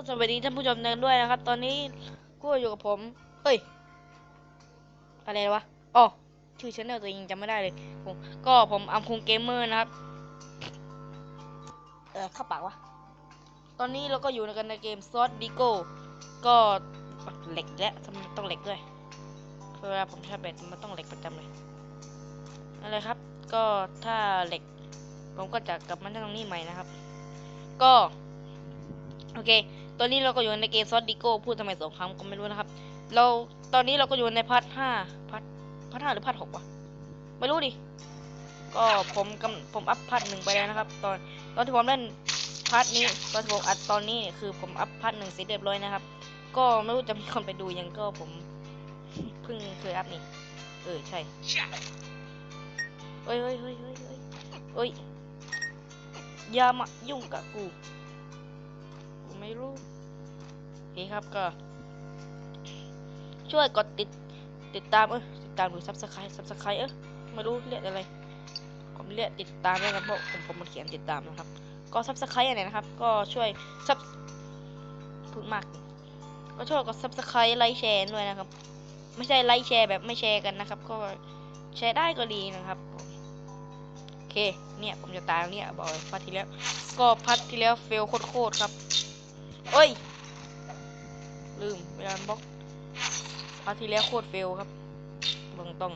ก็สวัสดีท่านผู้ชมกันด้วยนะครับ ตอนนี้ก็อยู่กับผมเฮ้ย อะไรวะอ๋อชื่อชแนลตัวเองจำไม่ได้เลยผมก็ผมอัมคุงเกมเมอร์นะครับ เออเข้าปากวะ ตอนนี้เราก็อยู่กันในเกมซอสดิโก้ก็เหล็กและทำต้องเหล็กด้วยเวลาผมใช้เบ็ดมันต้องเหล็กประจำเลยอะไรครับ ก็ถ้าเหล็ก ผมก็จะกลับมาที่ตรงนี้ใหม่นะครับ ก็ โอเค ตอนนี้เราก็อยู่ในเกมซอสดิโก้พูดทำไมสองครั้งก็ไม่รู้นะครับ เราตอนนี้เราก็อยู่ในพาร์ทห้าพาร์ทพาร์ทห้าหรือพาร์ทหกวะไม่รู้ดิก็ผมกำผมอัพพาร์ทหนึ่งไปแล้วนะครับ ตอนตอนที่ผมเล่นพาร์ทนี้ตอนที่ผมอัดตอนนี้คือผมอัพพาร์ทหนึ่งเสร็จเรียบร้อยนะครับ ก็ไม่รู้จะมีคนไปดูยังก็ผมเพิ่งเคยอัพนี่เออใช่เฮ้ยเฮ้ยเฮ้ยเฮ้ยเฮ้ยเฮ้ยอย่ามายุ่งกับกูกูไม่รู้ โอเคครับก็ ช่วยกดติดติดตามเออติดตามหรือซับสไครต์ซับสไครต์เออไม่รู้เรียกอะไร ผมเรียกติดตามแล้วกันเพราะผมผมมันเขียนติดตามนะครับ ก็ซับสไครต์อะไรนะครับ ก็ช่วยซับพูดมาก ก็ช่วยกดซับสไครต์ไลค์แชร์ด้วยนะครับ ไม่ใช่ไลค์แชร์แบบไม่แชร์กันนะครับ ก็แชร์ได้ก็ดีนะครับโอเคเนี่ยผมจะตายเนี่ยบอกเลยพัดที่แล้ว ก็พัดที่แล้วเฟลโคตรๆครับเอ้ย ลืมเวลาบล็อกพัดที่แล้วโคตรเฟลครับตรงตรง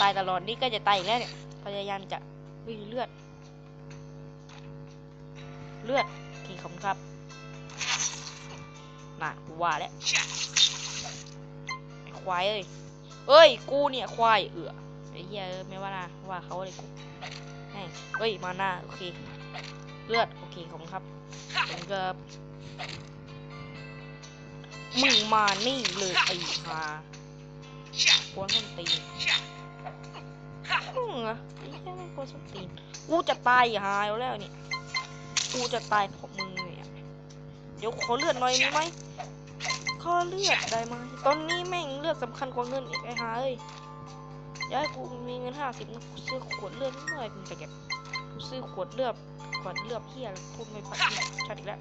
ตายตลอดนี่ก็จะตายอีกแล้วเนี่ย พยายามจะวิ่งเลือด เลือดทีขอบคุณครับน่ะกูว่าแล้วควายเอ้ยเอ้ย กูเนี่ยควายเอือไอ้เหี้ยไม่ว่านะว่าเขาเลยกูเอ้ย มาหน้า โอเค เลือด โอเคขอบคุณครับผมก็ มึงมานี่เลยไอ้ห่าควนส้นตีนมึงเหรอไอ้เหี้ยไม่งควนส้นตีนกูจะตายหายแล้วเนี่ยกูจะตายเพราะมึงเนี่ยเดี๋ยวขอเลือดหน่อยไหมขอเลือดได้ไหมตอนนี้แม่งเลือดสำคัญกว่าเงินอีกไอ้ห่าเอ้ยอยากูมีเงินห้าสิบกูซื้อขวดเลือดนิดหน่อยมึงไปเก็บกูซื้อขวดเลือดขวดเลือดเฮียพูดไม่พัดชัดอีกแล้ว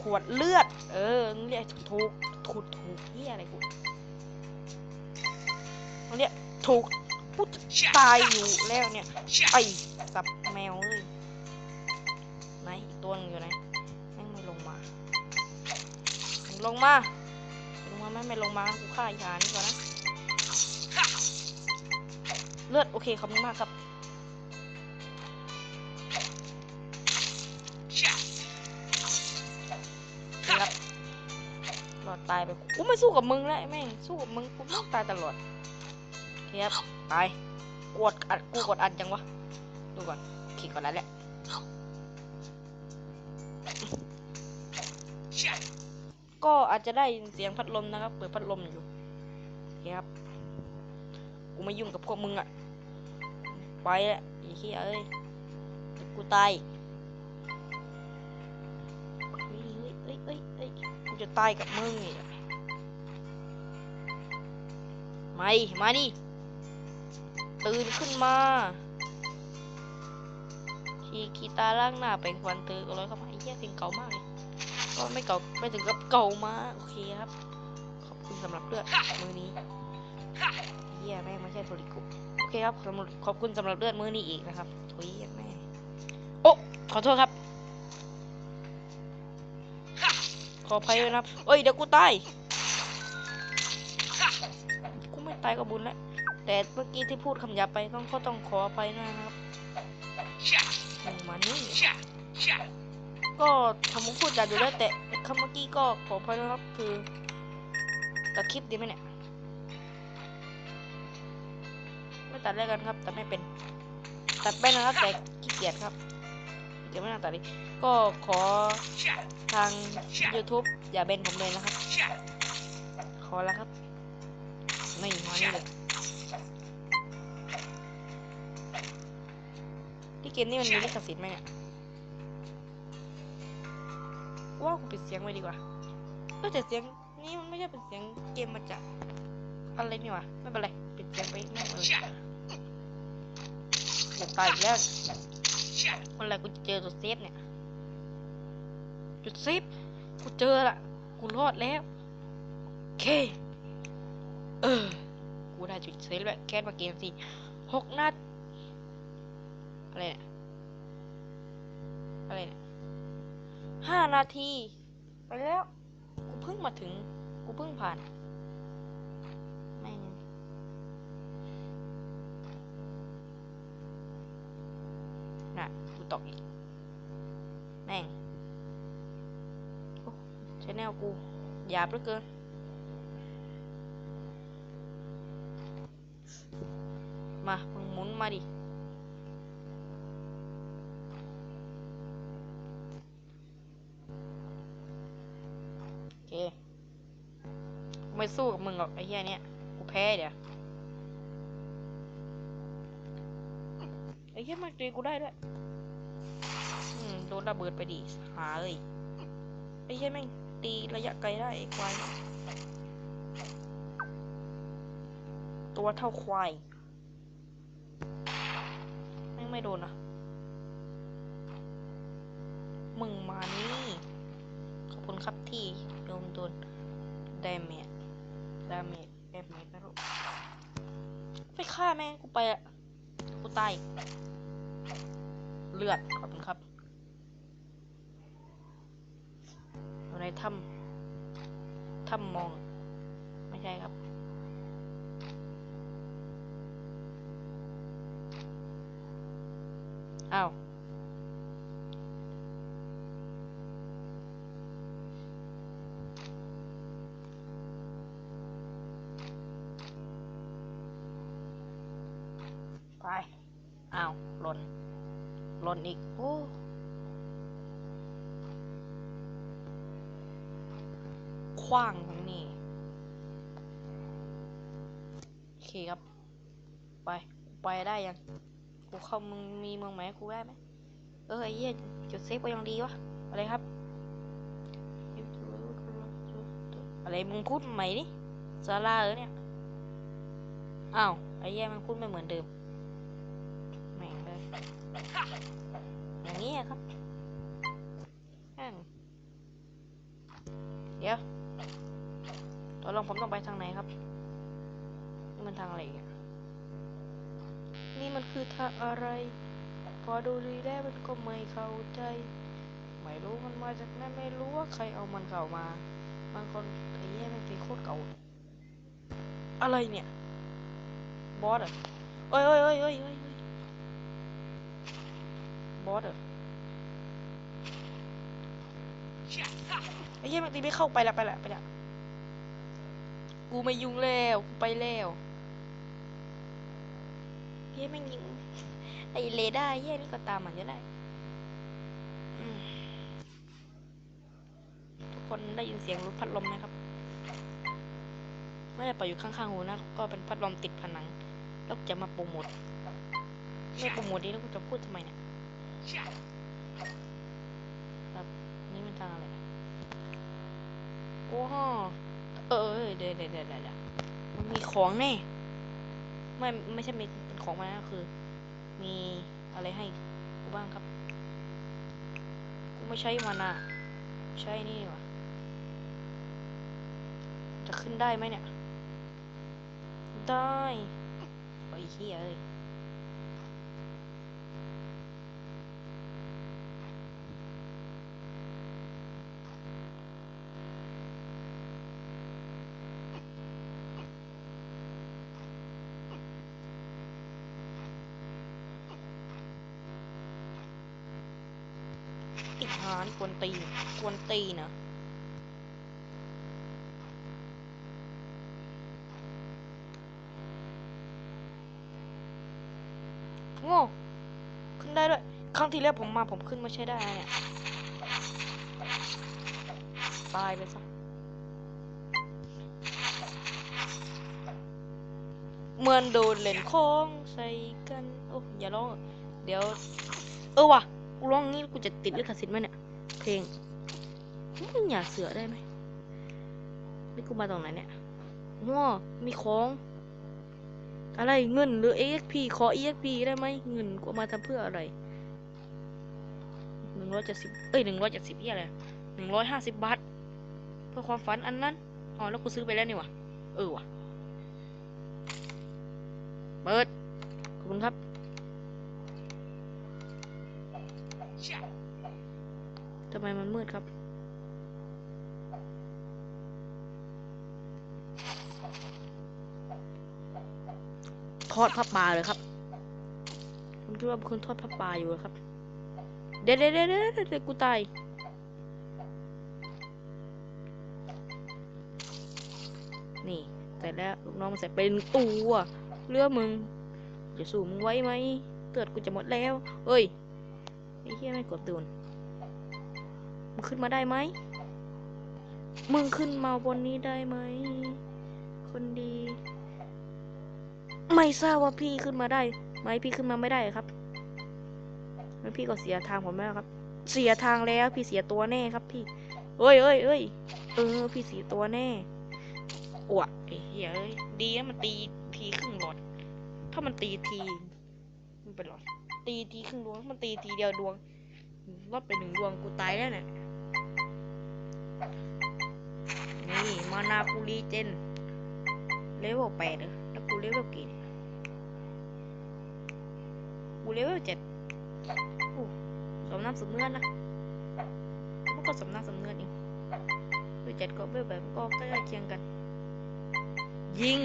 ขวดเลือด เออเรียกถูก ถูกถูกเฮียอะไรกูมึงเรียถูกกูจะตายอยู่แล้วเนี่ยไอ้สับแมวเอ้ยไหนอีกตัวนึงอยู่ไหนแม่ไม่ลงมาลงมาลงมาแม่ไม่ลงมากูฆ่าอีหานี่ก่อนนะเลือดโอเคขอบคุณมากครับ ไปกูไม่สู้กับมึงแล้วแม่งสู้กับมึงกูต้องตายตลอดเคครับตายกดอัดกูกดอัดยังวะดูก่อนขีดก่อนแล้วแหละก็อาจจะได้ยินเสียงพัดลมนะครับ เปิดพัดลมอยู่คครับกูไม่ยุ่งกับพวกมึงอะไปละไอ้เหี้ยเอ้ยกูตายเฮ้ยเฮ้ยเฮ้ยเฮ้ยกูจะตายกับมึงนี่มาดิมาดิตื่นขึ้นมาขี่กีตาร์ล่างหน้าแปลงฟันเธอก็ร้อยเข้ามาเหี้ยเพลงเก่ามากเลยก็ไม่เก่าไม่ถึงกับเก่ามากโอเคครับ ขอบคุณสำหรับเลือดมือนี้เหี้ยแม่งไม่ใช่โทริกุโอเคครับขอบคุณสำหรับเลือดมือนี้อีกนะครับโอ้ยแม่โอ้ขอโทษครับ ขออภัยด้วยนะครับเอ้ยเดี๋ยวกูตาย ตายก็บุญแล้วแต่เมื่อกี้ที่พูดคำหยาบไปต้องก็ต้องขออภัยนะครับหนึ่งมานี่ก็ผมพูดหยาบอยู่แล้วแต่คำเมื่อกี้ก็ขออภัยนะครับคือตัดคลิปดีไหมเนี่ยไม่ตัดแล้วกันครับตัดไม่เป็น ตัดไปนะครับแต่ขี้เกียจครับเดี๋ยวไม่น่าตัดดิก็ขอทาง YouTube อย่าเบนผมเลยนะครับ ขอแล้วครับ ไม่มานี่เลยที่เกมนี้มันมีลิขสิทธิ์ไหมเนี่ยว่ากูปิดเสียงไว้ดีกว่าก็แต่เสียงนี้มันไม่ใช่เป็นเสียงเกมมาจากอะไรนี่หวะไม่เป็นไรปิดเสียงไปแม่งเลยจะตายอีกแล้วเมื่อไหรกูจะเจอตัวเซฟเนี่ยจุดซิปกูเจอละกูรอดแล้วโอเค เออ กูได้จุดเซฟแล้วแค่มาเกมสิหกนัด อะไรเนี่ย อะไรเนี่ยห้านาที ไปแล้ว กูเพิ่งมาถึง กูเพิ่งผ่านแม่งน่ะ กูตกอีก แม่งชแนลกูหยาบเหลือเกิน มาดิ โอเค ไม่สู้กับมึงหรอกไอ้เหี้ยเนี้ยกูแพ้เดี๋ยวไอ้เหี้ยมันตีกูได้ด้วย อืม โดนระเบิดไปดิ หาเลย ไอ้เหี้ยแม่งตีระยะไกลได้ไอ้ควาย ตัวเท่าควาย แม่งไม่โดนอะ มึงมานี่ ขอบคุณครับที่โยมโดนดาเมจดาเมจดาเมจไม่รู้ไปฆ่าแม่งกูไปอะ กูตายเลือด ขอบคุณครับอยู่ในถ้ำถ้ำมอง ไม่ใช่ครับ อ้าวไปอ้าวหล่นหล่นอีก โอ้คว้างทั้งนี้ โอเคครับ ไป ไปได้ยัง กูเข้ามึงมีเมืองไหมกูได้ไหมเออไอ้เหี้ยจุดเซฟก็ยังดีวะอะไรครับ อะไรมึงพูดใหม่ดิซาร่าเออเนี่ยอ้าวไอ้เหี้ยมันพูดไม่เหมือนเดิมแม่งเลยอย่างนี้ครับเดี๋ยวตอนลงผมต้องไปทางไหนครับนี่มันทางอะไรอีกอะ นี่มันคือทางอะไร พอดูดีแล้วมันก็ไม่เข้าใจ ไม่รู้มันมาจากไหนไม่รู้ว่าใครเอามันเข้ามาบางคนไอ้เหี้ยแม่งตีโคตรเก่า อะไรเนี่ย บอสเหรอะเอ้ยเอ้ยเอ้ยเอ้ยเอ้ยเอ้ยบอสเหรอไอ้เหี้ยม่งตีไม่เข้าไปละไปละไปละกูไม่ยุ่งแล้ว กูไปแล้ว เฮ้ยแม่งยิง ไอเรดาร์เหี้ยนี่ก็ตามมันจะได้ทุกคนได้ยินเสียงรถพัดลมไหมครับไม่ได้ปล่อยอยู่ข้างๆหูนะ ก็เป็นพัดลมติดผนัง แล้วจะมาโปรโมทไม่โปรโมทดีแล้วกูจะพูดทำไมเนี่ยครับนี่มันทางอะไรโอ้โหเออเดี๋ยวเดี๋ยวเดี๋ยวเดี๋ยวมันมีของแน่ไม่ไม่ใช่มี ของมันก็คือ มีอะไรให้กูบ้างครับ กูไม่ใช้มันอะใช้นี่ว่าจะขึ้นได้ไหมเนี่ย ได้ โอ้ยเฮียเอ้ย หานกวนตีกวนตีนะโง่ขึ้นได้ด้วย ครั้งที่แล้วผมมาผมขึ้นมาใช้ได้เนี่ย ตายไปซะเหมือนโดนเล่นของใส่กัน โอ้อย่าร้อง เดี๋ยว เออว่ะ กูร้องงี้กูจะติดลิขสิทธิ์ไหมเนี่ย เพลงมึงอย่าเสือได้ไหมนี่กูมาตรงไหนเนี่ยง้อมีของ อะไรเงินหรือ EXP ขอ EXP ได้ไหมเงินกูมาทำเพื่ออะไรหนึ่งร้อยเจ็ดสิบเอ้ยหนึ่งร้อยเจ็ดสิบเหียอะไรหนึ่งร้อยห้าสิบบาทเพื่อความฝันอันนั้นอ๋อแล้วกูซื้อไปแล้วนี่วะเออวะเปิดขอบคุณครับ ทำ ไมมันมืดครับ ทอดผ้าป่าเลยครับ ผมคิดว่าเป็นคนทอดผ้าป่าอยู่เหรอครับ เดี๋ยวเดี๋ยวเดี๋ยวเดี๋ยวเดี๋ยวกูตายนี่เสร็จแล้วลูกน้องมันเสร็จเป็นตัวเรือมึงจะสู้มึงไว้ไหมเกิดกูจะหมดแล้ว เอ้ยไอ้เหี้ยไม่กดตูน ขึ้นมาได้ไหม มึงขึ้นมาบนนี้ได้ไหม คนดี ไม่ทราบว่าพี่ขึ้นมาได้ไหมพี่ขึ้นมาไม่ได้ครับงั้นพี่ก็เสียทางผมแล้วครับ เสียทางแล้วพี่เสียตัวแน่ครับ พี่เอ้ยเอ้ยเอ้ยเออ พี่เสียตัวแน่อวะไอ้เหี้ยเอ้ยดีนะมันตีทีครึ่งหลอด ถ้ามันตีทีมันเป็นหลอด ตีทีครึ่งดวงถ้ามันตีทีเดียวดวงรอดไปหนึ่งดวงกูตายแล้วเนี่ย นี่มานากูรีเจนเลเวลแปดเลยแล้วกูเลเวลกี่เนี่ยกูเลเวลเจ็ดโอ้สมน้ำสมเนื้อนะมันก็สมน้ำสมเนื้อจริงเลเวลเจ็ดก็เลเวลแบบก็ใกล้เคียงกัน ยิง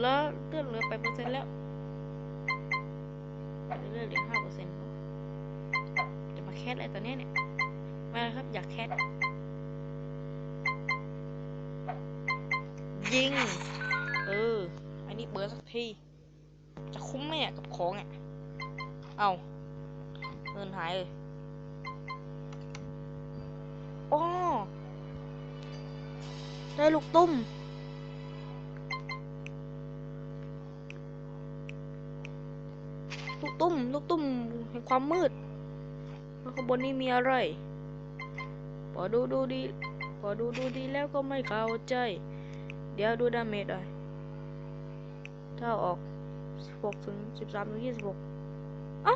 แล้วเลื่อนเหลือไปเปอร์เซ็นต์แล้วเลื่อนเหลือห้าเปอร์เซ็นต์จะมาแคสอะไรตอนนี้เนี่ย อยากแคสยิง เออ อันนี้เบิร์สักที จะคุ้มไหมเนี่ยกับของอะ เอาเงินหายเลยอ๋อได้ลูกตุ้ม ลูกตุ้ม ลูกตุ้มแห่งความมืดแล้วข้างบนนี้มีอะไร พอดูดูดี พอดูดูดีแล้วก็ไม่เข้าใจ เดี๋ยวดูดาเมจหน่อยถ้าออก 16 ถึง 13 ถึง 26อะ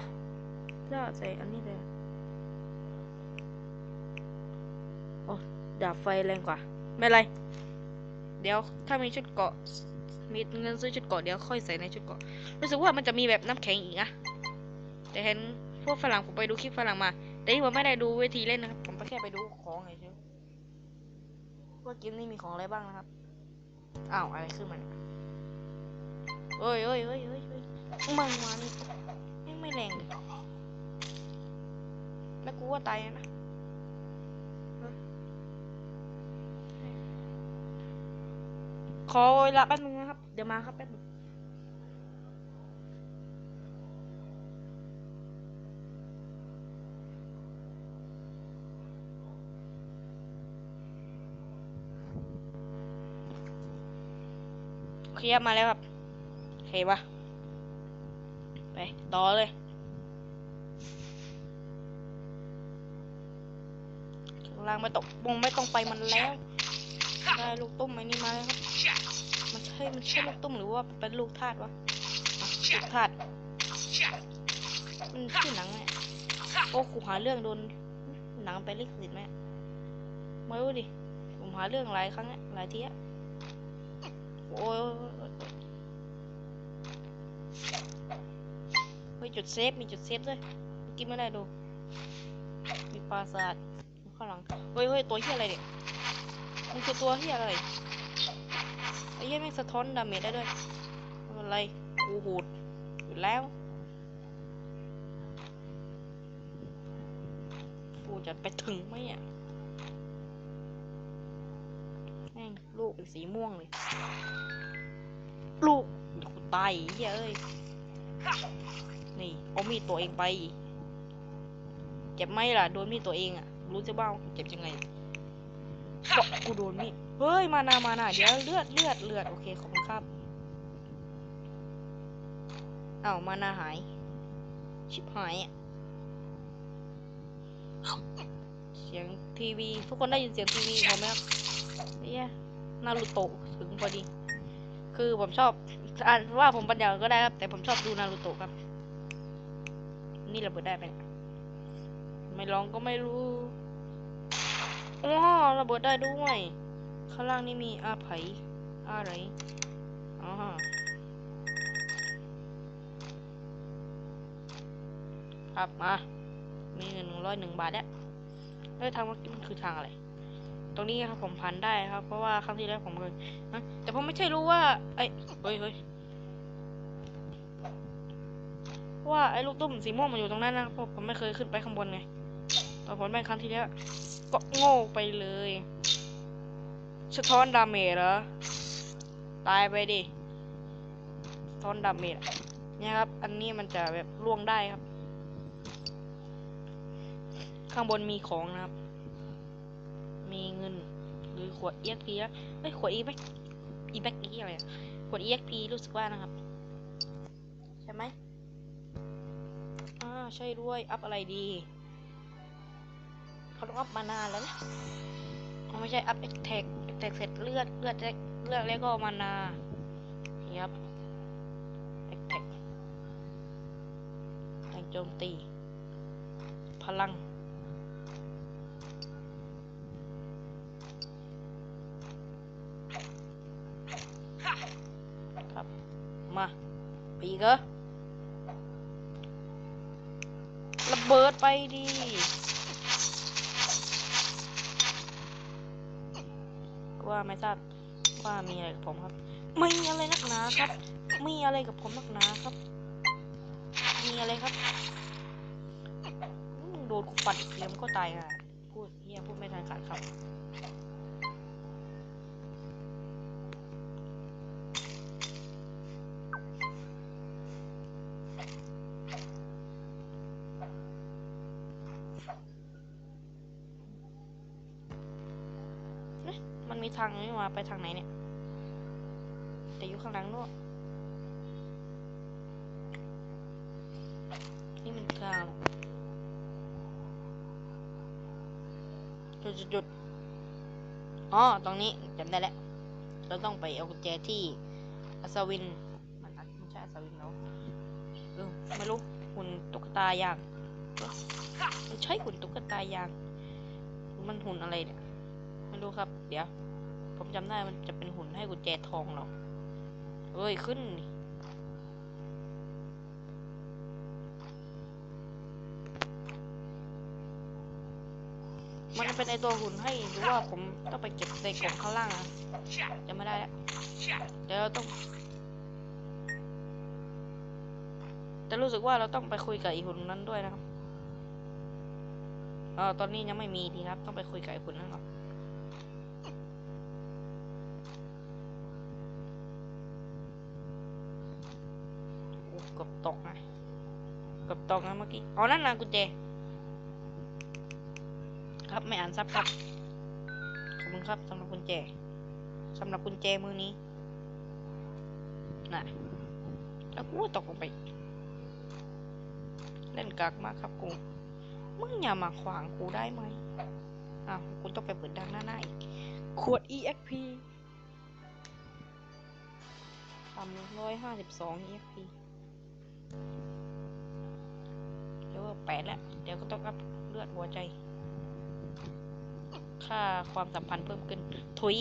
ถ้าใส่อันนี้เลยโอ้ดาบไฟแรงกว่า ไม่ไร เดี๋ยวถ้ามีชุดเกาะ มีเงินซื้อชุดเกาะเดี๋ยวค่อยใส่ในชุดเกาะ รู้สึกว่ามันจะมีแบบน้ำแข็งอีกนะ แต่เห็นพวกฝรั่งผมไปดูคลิปฝรั่งมา แต่ที่ผมไม่ได้ดูเวทีเล่นนะครับ แค่ไปดูของเฉยๆว่าเกมนี้มีของอะไรบ้างนะครับ อ้าวอะไรขึ้นมาเนี่ยเอ้ยเอ้ยเอ้ยเอ้ยเอ้ยมังมานี่ยังไม่แรงแล้วกูว่าตายนะขอเวลาแป๊บนึงนะครับ เดี๋ยวมาครับแป๊บนึง เรียร์มาแล้วครับโอเคปะไปต่อเลยข้างล่างไม่ต้องวงไม่ต้องไปมันแล้ว ได้ลูกตุ้มไอ้นี่มาแล้วครับมันใช่มันใช่ลูกตุ้มหรือว่าเป็นลูกทาสวะลูกทาสมันชื่อหนังเนี่ยโอ้กูหาเรื่องโดนหนังไปลิขสิทธิ์ไหมไม่รู้ดิผมหาเรื่องหลายครั้งเนี่ยหลายทีอะโอ้ย เฮ้ยจุดเซฟมีจุดเซฟด้วยกินไม่ได้ดู มีปราสาทอยู่ข้างหลังเฮ้ยเฮ้ยตัวเฮียอะไรเนี่ยมันคือตัวเฮียอะไรไอ้เหี้ยแม่งสะท้อนดาเมจได้ด้วยไม่เป็นไรกูโหดอยู่แล้วกูจะไปถึงไหมอะแม่งลูกเป็นสีม่วงเลยลูกกูตายไอ้เหี้ยเอ้ย นี่ เอามีดตัวเองไป เจ็บไหมล่ะ โดนมีดตัวเองอะ รู้จะบ้าเจ็บยังไงกูโดนมีด เฮ้ย มานามานาเดี๋ยวเลือดเลือดเลือด โอเค ขอบคุณครับเอามานาหาย ชิบหายอะ เสียงทีวี ทุกคนได้ยินเสียงทีวีผมไหมครับเนี่ยนารูโตะถึงพอดี คือผมชอบอ่านว่าผมปัญญาก็ได้ครับ แต่ผมชอบดูนารูโตะครับ นี่ระเบิดได้ไหมไม่ลองก็ไม่รู้โอ้ระเบิดได้ด้วย ข้างล่างนี่มีอาไผอะไรอ๋อครับมา มีเงินหนึ่งร้อยหนึ่งบาทแล้วได้วทางเมื่อกี้มันคือทางอะไร ตรงนี้ครับผมผ่านได้ครับ เพราะว่าครั้งที่แล้วผมเคยแต่ผมไม่ใช่รู้ว่า ไอ้เฮ้ยเฮ้ย ว่าไอ้ลูกตุ้มสีม่วงมันอยู่ตรงนั้นนะเพราะผมไม่เคยขึ้นไปข้างบนไงตอนผมไปครั้งที่แล้วก็โง่ไปเลยสะท้อนดาเมจเหรอ ตายไปดิสะท้อนดาเมจเนี่ยครับ อันนี้มันจะแบบล่วงได้ครับ ข้างบนมีของนะครับ มีเงิน หรือขวด EXP นะเอ้ยขวด EXP EXP อะไรอะขวด EXP รู้สึกว่านะครับ ใช่ไหม ใช่ด้วย อัพอะไรดีเขาต้องอัพมานานแล้วนะอ๋อไม่ใช่อัพเอ็กแท็กเอ็กแท็กเสร็จเลือดเลือดเลือดเลือดแล้วก็มานานี่ครับเอ็กแท็กแรงโจมตี พลังครับมาไปอีกเหรอ เบิร์ดไปดีว่าไม่ทราบว่ามีอะไรกับผมครับ ไม่มีอะไรนักหนาครับ มีอะไรกับผมนักหนาครับ มีอะไรครับโดนกูปัดอีกทีมันก็ตายอะพูดเฮียพูดไม่ทันขาดครับ มีทางนี้มาไปทางไหนเนี่ย แต่อยู่ข้างหลังนู่นนี่มันทางจุดจุดจุดอ๋อ ตรงนี้จำได้แล้ว เราต้องไปเอากุญแจที่อัศวิน มันไม่ใช่อัศวินแล้วเออไม่รู้หุ่นตุ๊กตายางไม่ใช่หุ่นตุ๊กตายาง มันหุ่นอะไรเนี่ย ไม่รู้ครับ เดี๋ยว ผมจำได้มันจะเป็นหุ่นให้กุญแจทองเราเอ้ย ขึ้น มันจะเป็นไอตัวหุ่นให้หรือว่าผมต้องไปเก็บในกล่องข้างล่างอะจะไม่ได้แล้วเดี๋ยวเราต้องแต่รู้สึกว่าเราต้องไปคุยกับอีหุ่นนั้นด้วยนะครับเออตอนนี้ยังไม่มีทีครับ ต้องไปคุยกับไอ้หุ่นนั้นก่อน โอ้เกือบตกนะเกือบ ตกนะเมื่อกี้ อ๋อ นั่นนะกุญแจ ครับไม่อ่านซับครับ ขอบคุณครับสำหรับกุญแจสำหรับกุญแจมือนี้นะแล้วกูก็ตกลงไป เล่นกากมากครับกู มึงอย่ามาขวางกูได้ไหมอ้าวกูต้องไปเปิดดังหน้าหน้าอีก ขวด EXP สามร้อยห้าสิบสอง EXP แปดแล้ว เดี๋ยวก็ต้องอัพเลือดหัวใจ ค่าความสัมพันธ์เพิ่มขึ้น ถุย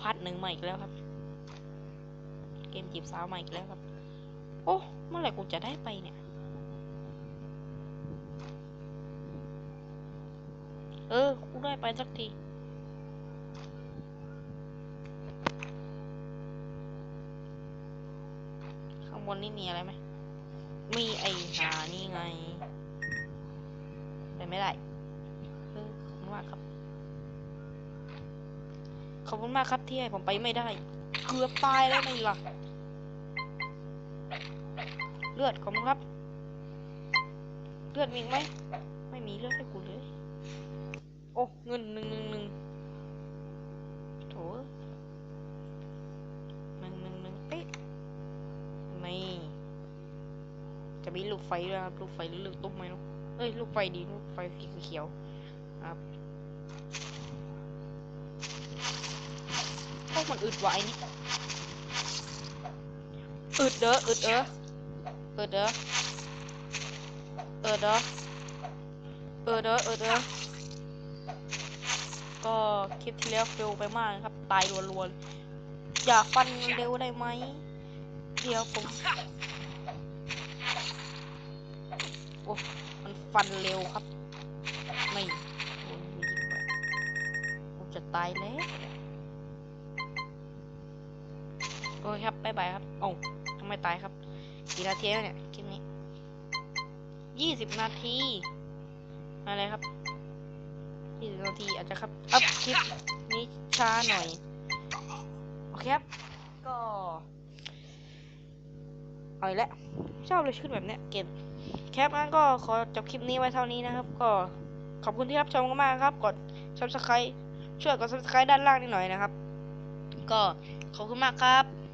พาร์ทหนึ่งใหม่อีกแล้วครับ เกมจีบสาวใหม่อีกแล้วครับ โอ้เมื่อไหร่กูจะได้ไปเนี่ย เออ กูได้ไปสักทีข้างบนนี่มีอะไรไหม มีไอหานี่ไงไปไม่ได้ขอบคุณมากครับ ขอบคุณมากครับที่ให้ผมไปไม่ได้ เกือบตายแล้วไม่ล่ะ เลือดขอบคุณครับ เลือดมีไหม ไม่มีเลือดให้กูเลย โอ้ เงินหนึ่งหนึ่ง มีลูกไฟด้วยครับ ลูกไฟหรือลูกตุ้มไหมเนาะเอ้ย ลูกไฟดี ลูกไฟสีเขียวครับโอ้มันอึดไว้นี่อึดเด้ออึดเด้ออึดเด้อเออเด้อเออเด้อเออเด้อก็คลิปที่แล้วเฟลไปมากนะครับ ตายรัวๆอย่าฟันเร็วได้ไหม เดี๋ยวผม โอ้ มันฟันเร็วครับ ไม่โอ้ยยิงไปผมจะตายแล้วโอเคครับบ๊ายบายครับเอ้ทำไมตายครับ กี่นาทีแล้วเนี่ยคลิปนี้ยี่สิบนาทีอะไรครับยี่สิบนาทีอาจจะครับ อัพคลิปนี้ช้าหน่อย โอเคครับ ก็เอาอีกแล้วชอบเลยชุดแบบเนี้ยเกม แคปงั้นก็ขอจบคลิปนี้ไว้เท่านี้นะครับ ก็ขอบคุณที่รับชมมากครับ กด subscribe ช่วยกด subscribe ด้านล่างนิดหน่อยนะครับ ก็ขอบคุณมากครับ